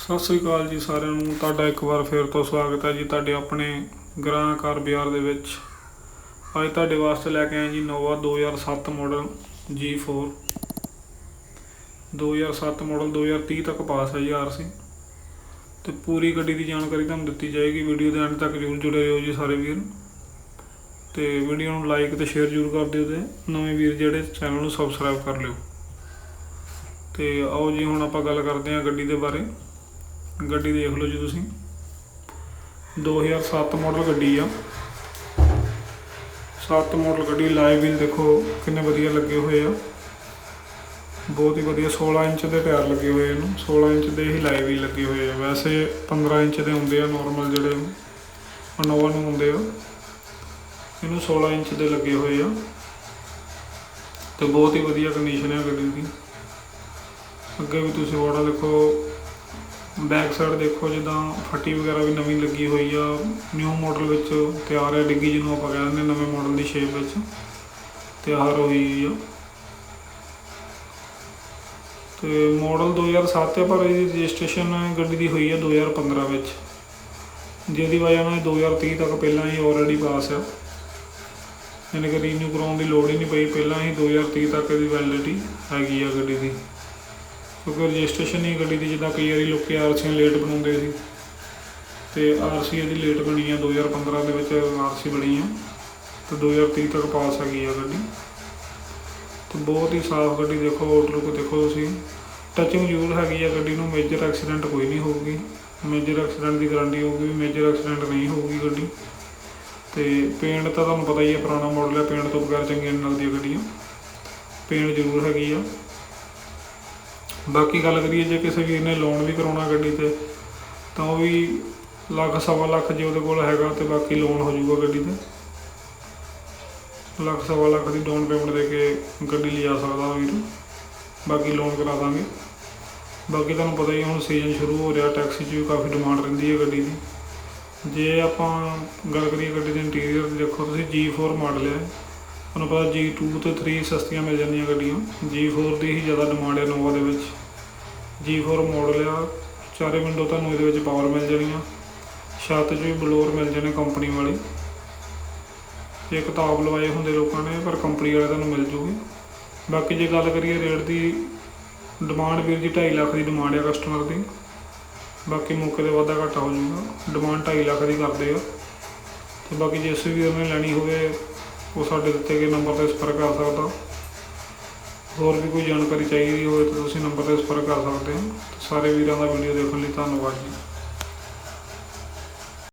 ਸਤਿ ਸ੍ਰੀ ਅਕਾਲ ਜੀ ਸਾਰਿਆਂ ਨੂੰ। ਤੁਹਾਡਾ ਇੱਕ ਵਾਰ ਫੇਰ ਤੋਂ ਸਵਾਗਤ ਹੈ ਜੀ ਤੁਹਾਡੇ ਆਪਣੇ ਗ੍ਰਾਂ ਕਾਰ ਬਾਜ਼ਾਰ ਦੇ ਵਿੱਚ। ਅੱਜ ਤੁਹਾਡੇ ਵਾਸਤੇ ਲੈ ਕੇ ਆਏ ਜੀ ਨੋਵਾ 2007 ਮਾਡਲ G4 2007 ਮਾਡਲ 2030 ਤੱਕ ਪਾਸ ਹੈ ਜੀ ਆਰਸੀ ਤੇ ਪੂਰੀ ਗੱਡੀ ਦੀ ਜਾਣਕਾਰੀ ਤੁਹਾਨੂੰ ਦਿੱਤੀ ਜਾਏਗੀ। ਵੀਡੀਓ ਦੇ ਅੰਤ ਤੱਕ ਜਰੂਰ ਜੁੜੇ ਰਹੋ ਜੀ ਸਾਰੇ ਵੀਰ। ਤੇ ਵੀਡੀਓ ਨੂੰ ਲਾਈਕ ਤੇ ਸ਼ੇਅਰ ਜਰੂਰ ਕਰ ਦਿਓ ਤੇ ਨਵੇਂ ਵੀਰ ਜਿਹੜੇ ਚੈਨਲ ਨੂੰ ਸਬਸਕ੍ਰਾਈਬ ਕਰ ਲਿਓ। ਤੇ ਆਓ ਜੀ ਹੁਣ ਆਪਾਂ ਗੱਲ ਕਰਦੇ ਹਾਂ ਗੱਡੀ ਦੇ ਬਾਰੇ। ਗੱਡੀ ਦੇਖ ਲਓ ਜੀ ਤੁਸੀਂ। 2007 ਮਾਡਲ ਗੱਡੀ ਆ। 7 ਮਾਡਲ ਗੱਡੀ ਲਾਈਵ ਵੀਲ ਦੇਖੋ ਕਿੰਨੇ ਵਧੀਆ ਲੱਗੇ ਹੋਏ ਆ। ਬਹੁਤ ਹੀ ਵਧੀਆ 16 ਇੰਚ ਦੇ ਟਾਇਰ ਲੱਗੇ ਹੋਏ ਇਹਨੂੰ। 16 ਇੰਚ ਦੇ ਹੀ ਲਾਈਵ ਵੀਲ ਲੱਗੇ ਹੋਏ ਆ। ਵੈਸੇ 15 ਇੰਚ ਦੇ ਹੁੰਦੇ ਆ ਨਾਰਮਲ ਜਿਹੜੇ ਅਨੋਵਾ ਨੂੰ ਹੁੰਦੇ ਆ। ਇਹਨੂੰ 16 ਇੰਚ ਦੇ ਲੱਗੇ ਹੋਏ ਆ। ਤੇ ਬਹੁਤ ਹੀ ਵਧੀਆ ਕੰਡੀਸ਼ਨ ਹੈ ਗੱਡੀ ਦੀ। ਅੱਗੇ ਵੀ ਤੁਸੀਂ ਵਾੜਾ ਦੇਖੋ ਬੈਕ ਸਾਈਡ ਦੇਖੋ ਜਿੱਦਾਂ ਫੱਟੀ ਵਗੈਰਾ ਵੀ ਨਵੀਂ ਲੱਗੀ ਹੋਈ ਆ। ਨਿਊ ਮਾਡਲ ਵਿੱਚ ਤਿਆਰ ਹੈ ਡਿੱਗੀ ਜਿਹਨੂੰ ਆਪਾਂ ਕਹਿੰਦੇ ਨਵੇਂ ਮਾਡਲ ਦੀ ਸ਼ੇਪ ਵਿੱਚ। ਤਿਆਰ ਹੋਈ ਆ। ਤੇ ਮਾਡਲ 2007 ਹੈ ਪਰ ਇਹਦੀ ਰਜਿਸਟ੍ਰੇਸ਼ਨ ਗੱਡੀ ਦੀ ਹੋਈ ਹੈ 2015 ਵਿੱਚ। ਜਿਹਦੀ ਵਜ੍ਹਾ ਨਾਲ ਇਹ 2030 ਤੱਕ ਪਹਿਲਾਂ ਹੀ ਆਲਰੇਡੀ ਪਾਸ ਆ। ਯਾਨੀ ਕਿ ਰੀਨਿਊ ਕਰਾਉਣ ਦੀ ਲੋੜ ਹੀ ਨਹੀਂ ਪਈ। ਪਹਿਲਾਂ ਹੀ 2030 ਤੱਕ ਇਹਦੀ ਵੈਲਿਡਿਟੀ ਹੈਗੀ ਆ ਗੱਡੀ ਦੀ। ਕਿਉਂਕਿ ਰਜਿਸਟ੍ਰੇਸ਼ਨ ਨਹੀਂ ਗੱਡੀ ਦੀ, ਜਿੱਦਾਂ ਕਈ ਵਾਰੀ ਲੋਕੀ ਆਰਸੀਆਂ ਲੇਟ ਬਣਾਉਂਦੇ ਸੀ। ਤੇ ਆਰਸੀ ਇਹਦੀ ਲੇਟ ਬਣੀ ਆ 2015 ਦੇ ਵਿੱਚ ਆਰਸੀ ਬਣੀ ਆ। ਤੇ 2030 ਤੱਕ ਪਾਸ ਹੈਗੀ ਆ ਗੱਡੀ। ਤੇ ਬਹੁਤ ਹੀ ਸਾਫ਼ ਗੱਡੀ ਦੇਖੋ ਆਊਟਲੁੱਕ ਦੇਖੋ ਤੁਸੀਂ। ਟੱਚਿੰਗ ਜ਼ਰੂਰ ਹੈਗੀ ਆ ਗੱਡੀ ਨੂੰ ਮੇਜਰ ਐਕਸੀਡੈਂਟ ਕੋਈ ਨਹੀਂ ਹੋਊਗੀ। ਮੇਜਰ ਐਕਸੀਡੈਂਟ ਦੀ ਗਾਰੰਟੀ ਹੋਊਗੀ ਵੀ ਮੇਜਰ ਐਕਸੀਡੈਂਟ ਨਹੀਂ ਹੋਊਗੀ ਗੱਡੀ। ਤੇ ਪੇਂਟ ਤਾਂ ਤੁਹਾਨੂੰ ਪਤਾ ਹੀ ਹੈ ਪੁਰਾਣਾ ਮਾਡਲ ਹੈ ਪੇਂਟ ਤੋਂ ਬਗੈਰ ਚੰਗੀਆਂ ਨਹੀਂ ਲੱਗਦੀਆਂ ਗੱਡੀਆਂ। ਪੇਂਟ ਜ਼ਰੂਰ ਹੈਗੀ ਆ। ਬਾਕੀ ਗੱਲ ਕਰੀਏ ਜੇ ਕਿਸੇ ਵੀਰ ਨੇ ਲੋਨ ਵੀ ਕਰਾਉਣਾ ਗੱਡੀ ਤੇ, ਤਾਂ ਉਹ ਵੀ ਲੱਖ ਸਵਾ ਲੱਖ ਜੇ ਉਹਦੇ ਕੋਲ ਹੈਗਾ ਤੇ ਬਾਕੀ ਲੋਨ ਹੋ ਜਾਊਗਾ ਗੱਡੀ ਤੇ। ਲੱਖ ਸਵਾ ਲੱਖ ਦੀ ਡਾਊਨ ਪੇਮੈਂਟ ਦੇ ਕੇ ਗੱਡੀ ਲਿਜਾ ਸਕਦਾ ਵੀਰ। ਬਾਕੀ ਲੋਨ ਕਰਾ ਦਾਂਗੇ। ਬਾਕੀ ਤੁਹਾਨੂੰ ਪਤਾ ਹੀ ਹੁਣ ਸੀਜ਼ਨ ਸ਼ੁਰੂ ਹੋ ਰਿਹਾ ਟੈਕਸੀ 'ਚ ਵੀ ਕਾਫੀ ਡਿਮਾਂਡ ਰਹਿੰਦੀ ਹੈ ਗੱਡੀ ਦੀ। ਜੇ ਆਪਾਂ ਗੱਲ ਕਰੀਏ ਗੱਡੀ ਦੇ ਇੰਟੀਰੀਅਰ ਦੇਖੋ ਤੁਸੀਂ G4 ਮਾਡਲ ਹੈ ਤੁਹਾਨੂੰ ਪਤਾ G2 ਤੇ 3 ਸਸਤੀਆਂ ਮਿਲ ਜਾਂਦੀਆਂ ਗੱਡੀਆਂ। G4 ਦੀ ਹੀ ਜ਼ਿਆਦਾ ਡਿਮਾਂਡ ਹੈ ਨੋਵਾ ਦੇ ਵਿੱਚ। G4 ਮਾਡਲ ਆ, ਚਾਰੇ ਵਿੰਡੋ ਤੁਹਾਨੂੰ ਇਹਦੇ ਵਿੱਚ ਪਾਵਰ ਮਿਲ ਜਾਣੀਆਂ। ਛੱਤ 'ਚ ਵੀ ਬਲੋਰ ਮਿਲ ਜਾਣੇ ਕੰਪਨੀ ਵਾਲੀ। ਇਹ ਕਿਤਾਬ ਲਵਾਏ ਹੁੰਦੇ ਲੋਕਾਂ ਨੇ, ਪਰ ਕੰਪਨੀ ਵਾਲੇ ਤੁਹਾਨੂੰ ਮਿਲ ਜੂਗੀ। ਬਾਕੀ ਜੇ ਗੱਲ ਕਰੀਏ ਰੇਟ ਦੀ ਡਿਮਾਂਡ ਵੀਰ ਜੀ 2.5 ਲੱਖ ਦੀ ਡਿਮਾਂਡ ਹੈ ਕਸਟਮਰ ਦੀ। ਬਾਕੀ ਮੌਕੇ ਤੇ ਵਾਧਾ ਘਾਟਾ ਹੋ ਜਾਊਗਾ। ਡਿਮਾਂਡ 2.5 ਲੱਖ ਦੀ ਕਰਦੇ ਆ। ਤੇ ਬਾਕੀ ਜਿਸ ਵੀ ਉਹਨੇ ਲੈਣੀ ਹੋਵੇ ਉਹ ਸਾਡੇ ਦਿੱਤੇ ਗਏ ਨੰਬਰ ਤੇ ਸੰਪਰਕ ਕਰ ਸਕਦਾ। ਹੋਰ ਵੀ ਕੋਈ ਜਾਣਕਾਰੀ ਚਾਹੀਦੀ ਹੋਵੇ ਤਾਂ ਤੁਸੀਂ ਨੰਬਰ ਤੇ ਸੰਪਰਕ ਕਰ ਸਕਦੇ ਹੋ। ਸਾਰੇ ਵੀਰਾਂ ਦਾ ਵੀਡੀਓ ਦੇਖਣ ਲਈ ਧੰਨਵਾਦ ਜੀ।